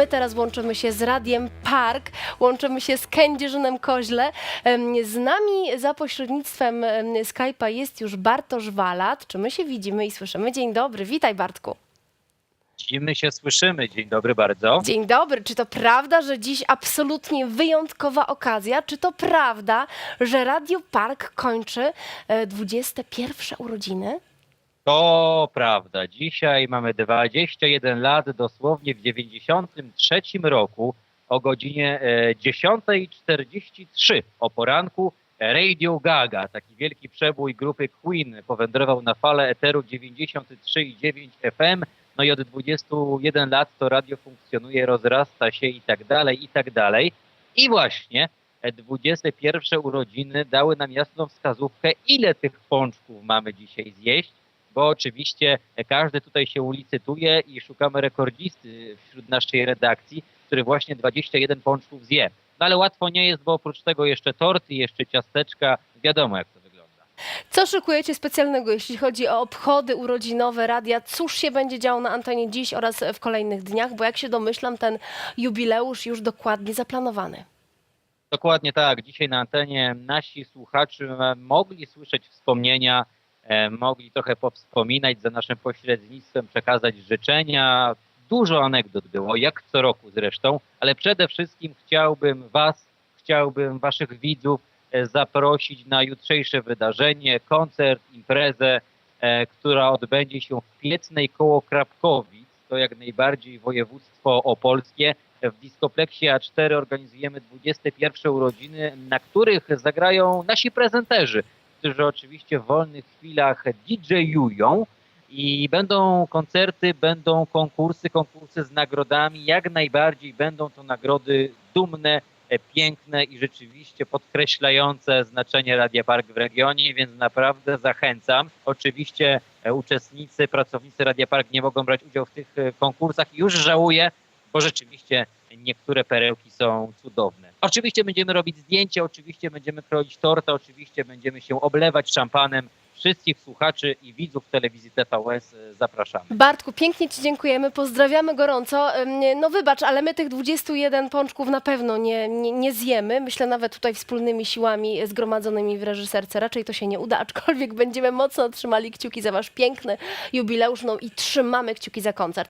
my teraz łączymy się z Radiem Park, łączymy się z Kędzierzynem Koźle. Z nami za pośrednictwem em, Skype'a jest już Bartosz Walat. Czy my się widzimy i słyszymy? Dzień dobry, witaj Bartku. Widzimy się, słyszymy. Dzień dobry bardzo. Dzień dobry. Czy to prawda, że dziś absolutnie wyjątkowa okazja? Czy to prawda, że Radio Park kończy e, 21 urodziny? To prawda. Dzisiaj mamy 21 lat, dosłownie w 93 roku o godzinie e, 10.43 o poranku Radio Gaga, taki wielki przebój grupy Queen powędrował na falę eteru 93,9 FM. No i od 21 lat to radio funkcjonuje, rozrasta się i tak dalej, i tak dalej. I właśnie e, 21 urodziny dały nam jasną wskazówkę, ile tych pączków mamy dzisiaj zjeść, bo oczywiście każdy tutaj się ulicytuje i szukamy rekordzisty wśród naszej redakcji, który właśnie 21 pączków zje. No ale łatwo nie jest, bo oprócz tego jeszcze torty, jeszcze ciasteczka, wiadomo jak to wygląda. Co szykujecie specjalnego, jeśli chodzi o obchody urodzinowe radia? Cóż się będzie działo na antenie dziś oraz w kolejnych dniach? Bo jak się domyślam, ten jubileusz już dokładnie zaplanowany. Dokładnie tak. Dzisiaj na antenie nasi słuchacze mogli słyszeć wspomnienia, mogli trochę powspominać za naszym pośrednictwem, przekazać życzenia. Dużo anegdot było, jak co roku zresztą, ale przede wszystkim chciałbym Was, chciałbym Waszych widzów e, zaprosić na jutrzejsze wydarzenie, koncert, imprezę, e, która odbędzie się w Piecnej koło Krapkowic. To jak najbardziej województwo opolskie. W Diskopleksie A4 organizujemy 21 urodziny, na których zagrają nasi prezenterzy, którzy oczywiście w wolnych chwilach DJ-ują i będą koncerty, będą konkursy, konkursy z nagrodami. Jak najbardziej będą to nagrody dumne, e, piękne i rzeczywiście podkreślające znaczenie Radia Park w regionie, więc naprawdę zachęcam. Oczywiście e, uczestnicy, pracownicy Radia Park nie mogą brać udziału w tych e, konkursach. Już żałuję, bo rzeczywiście niektóre perełki są cudowne. Oczywiście będziemy robić zdjęcia, oczywiście będziemy kroić torta, oczywiście będziemy się oblewać szampanem. Wszystkich słuchaczy i widzów telewizji TVS e, zapraszamy. Bartku, pięknie Ci dziękujemy, pozdrawiamy gorąco. No wybacz, ale my tych 21 pączków na pewno nie, nie, nie zjemy. Myślę nawet tutaj wspólnymi siłami zgromadzonymi w reżyserce raczej to się nie uda, aczkolwiek będziemy mocno trzymali kciuki za Wasz piękny jubileusz no i trzymamy kciuki za koncert.